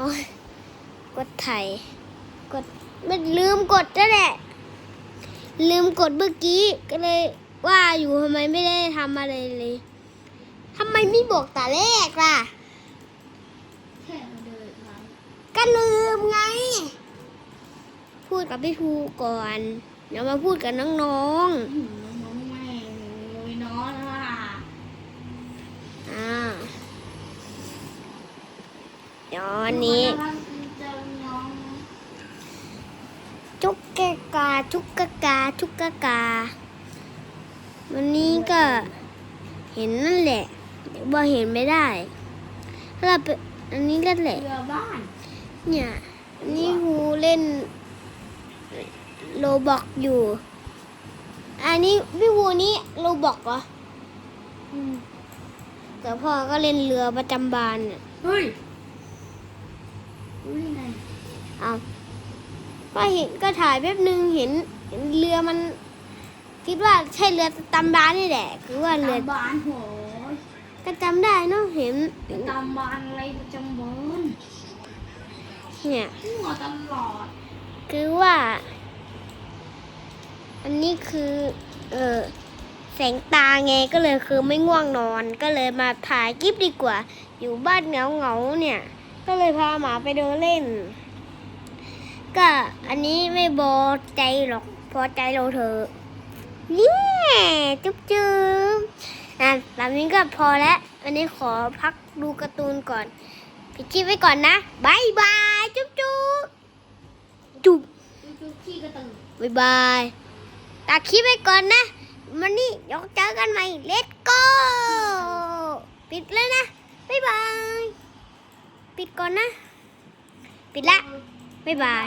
อ้ยกดไถ่ายกดมันลืมกดนั่นแหละ ลืมกดเมื่อกี้ก็เลยว่าอยู่ทำไมไม่ได้ทำอะไรเลยทำไมไม่บอกแต่แรกล่ะแค่มาเดินมาก็ลืมไง พูดกับพี่ทูก่อน เดี๋ยวมาพูดกับน้องหืมน้องไม่เลยน้องล่ะ ๆอ่าเดี๋ ยววันนี้เจอน้องจุกกะกาจุกกะกาจุกกะกา วันนี้ก็เห็นนั่นแหละแต่ว่าเห็นไม่ได้ถ้าเราไปอันนี้ก็แหละเรือบ้านเนี่ยอันนี้ครูเล่นโลบอกอยู่ อันนี้พี่วูนี่โลบอกเหรออืมแต่พ่อก็เล่นเรือประจำบานเนี่ยเฮ้ย รู้ได้ไงเอาก็เห็นก็ถ่ายแป๊บนึงเห็นเห็นเรือมัน คิดว่าใช่เรือประจำบานนี่แหละ คือว่าเรือตามบ้านโหยก็จำได้เนาะเห็นตามบ้านอะไรประจำเบินเนี่ย หัวตลอดคือว่า อันนี้คือ เออแสงตาไงก็เลยคือไม่ง่วงนอนก็เลยมาถ่ายคลิปดีกว่า อยู่บ้านเหงาเหงาๆเนี่ย ก็เลยพาหมาไปเดินเล่น ก็อันนี้ไม่บอใจหรอกพอใจเราเถอะเนี่จุ๊บจุ๊บอะแบบนี้ก็พอแล้ว อันนี้ขอพักดูการ์ตูนก่อนปิดคลิปไว้ก่อนนะบายบายจุ๊บจุ๊บจุ๊บจุ๊บขี้กระตือบ๊ายบายตัดคลิปไปก่อนนะวันนี้ยวเจอกันใหม่ let's go ปิดเลยนะ บ๊ายบาย ปิดก่อนนะ ปิดละ บ๊ายบาย